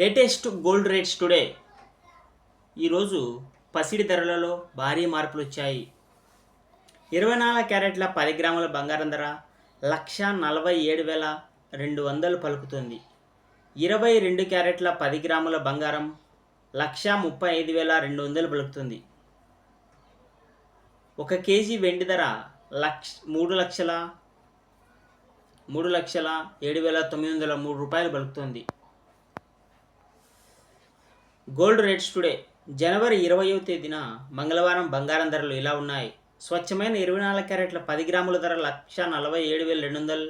Latest gold rates today. ఈరోజు పసిడి ధరలలో భారీ మార్పులు వచ్చాయి. ఇరవై నాలుగు క్యారెట్ల పది గ్రాముల బంగారం ధర లక్ష నలభై ఏడు వేల రెండు వందలు పలుకుతుంది. ఇరవై రెండు క్యారెట్ల పది గ్రాముల బంగారం లక్ష ముప్పై ఐదు వేల రెండు వందలు పలుకుతుంది. ఒక కేజీ వెండి ధర లక్ష మూడు లక్షల మూడు లక్షల ఏడు వేల తొమ్మిది వందల మూడు రూపాయలు పలుకుతుంది. గోల్డ్ రేట్స్ టుడే జనవరి ఇరవయో తేదీన మంగళవారం బంగారం ధరలు ఇలా ఉన్నాయి. స్వచ్ఛమైన ఇరవై నాలుగు క్యారెట్ల పది గ్రాముల ధర లక్ష నలభై ఏడు వేల రెండు వందలు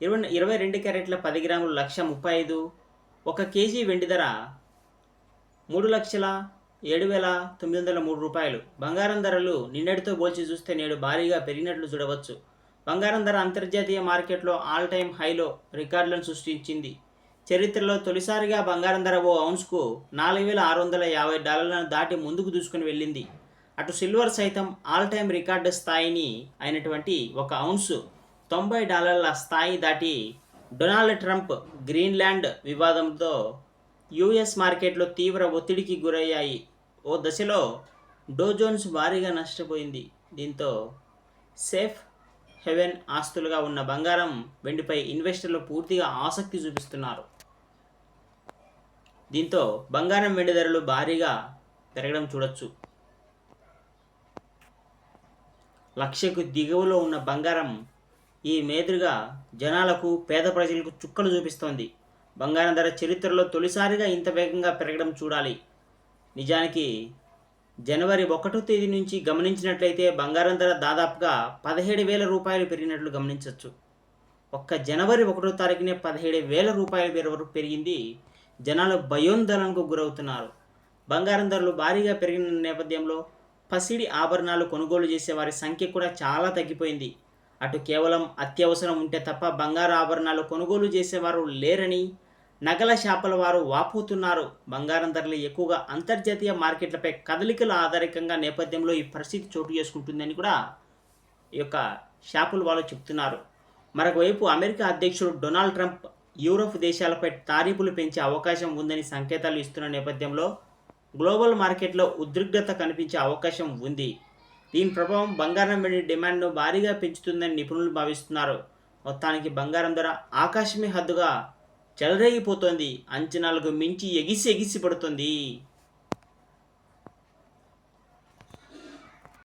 ఇరవై ఇరవై రెండు క్యారెట్ల పది గ్రాములు లక్ష ముప్పై ఐదు ఒక కేజీ వెండి ధర మూడు లక్షల ఏడు వేల తొమ్మిది వందల మూడు రూపాయలు. బంగారం ధరలు నిన్నటితో పోల్చి చూస్తే నేడు భారీగా పెరిగినట్లు చూడవచ్చు. బంగారం ధర అంతర్జాతీయ మార్కెట్లో ఆల్ టైమ్ హైలో రికార్డులను సృష్టించింది. చరిత్రలో తొలిసారిగా బంగారం ధర ఓ ఔన్స్కు నాలుగు వేల ఆరు వందల యాభై డాలర్లను దాటి ముందుకు దూసుకుని వెళ్ళింది. అటు సిల్వర్ సైతం ఆల్ టైమ్ రికార్డు స్థాయిని అయినటువంటి ఒక ఔన్స్ తొంభై డాలర్ల స్థాయి దాటి డొనాల్డ్ ట్రంప్ గ్రీన్లాండ్ వివాదంతో యుఎస్ మార్కెట్లో తీవ్ర ఒత్తిడికి గురయ్యాయి. ఓ దశలో డోజోన్స్ భారీగా నష్టపోయింది. దీంతో సేఫ్ హెవెన్ ఆస్తులుగా ఉన్న బంగారం వెండిపై ఇన్వెస్టర్లు పూర్తిగా ఆసక్తి చూపిస్తున్నారు. దీంతో బంగారం వెండి ధరలు భారీగా పెరగడం చూడొచ్చు. లక్షకు దిగువలో ఉన్న బంగారం ఈ మేదురుగా జనాలకు పేద ప్రజలకు చుక్కలు చూపిస్తోంది. బంగారం ధర చరిత్రలో తొలిసారిగా ఇంత వేగంగా పెరగడం చూడాలి. నిజానికి జనవరి ఒకటో తేదీ నుంచి గమనించినట్లయితే బంగారం ధర దాదాపుగా పదిహేడు వేల రూపాయలు పెరిగినట్లు గమనించవచ్చు ఒక్క జనవరి ఒకటో తారీఖునే పదిహేడు వేల రూపాయల పేరు వరకు పెరిగింది జనాలు భయోందోళనకు గురవుతున్నారు. బంగారం ధరలు భారీగా పెరిగిన నేపథ్యంలో పసిడి ఆభరణాలు కొనుగోలు చేసే వారి సంఖ్య కూడా చాలా తగ్గిపోయింది. అటు కేవలం అత్యవసరం ఉంటే తప్ప బంగారు ఆభరణాలు కొనుగోలు చేసేవారు లేరని నగల షాపుల వారు వాపోతున్నారు. బంగారం ధరలు ఎక్కువగా అంతర్జాతీయ మార్కెట్లపై కదలికల ఆధారికంగా నేపథ్యంలో ఈ పరిస్థితి చోటు చేసుకుంటుందని కూడా ఈ యొక్క షాపుల వాళ్ళు చెప్తున్నారు. మరొక వైపు అమెరికా అధ్యక్షుడు డొనాల్డ్ ట్రంప్ యూరోప్ దేశాలపై తారీఫులు పెంచే అవకాశం ఉందని సంకేతాలు ఇస్తున్న నేపథ్యంలో గ్లోబల్ మార్కెట్లో ఉద్రిక్తత కనిపించే అవకాశం ఉంది. దీని ప్రభావం బంగారం వెండి డిమాండ్ను భారీగా పెంచుతుందని నిపుణులు భావిస్తున్నారు. మొత్తానికి బంగారం ధర ఆకాశమే హద్దుగా చెలరేగిపోతోంది. అంచనాలకు మించి ఎగిసి ఎగిసి పడుతుంది.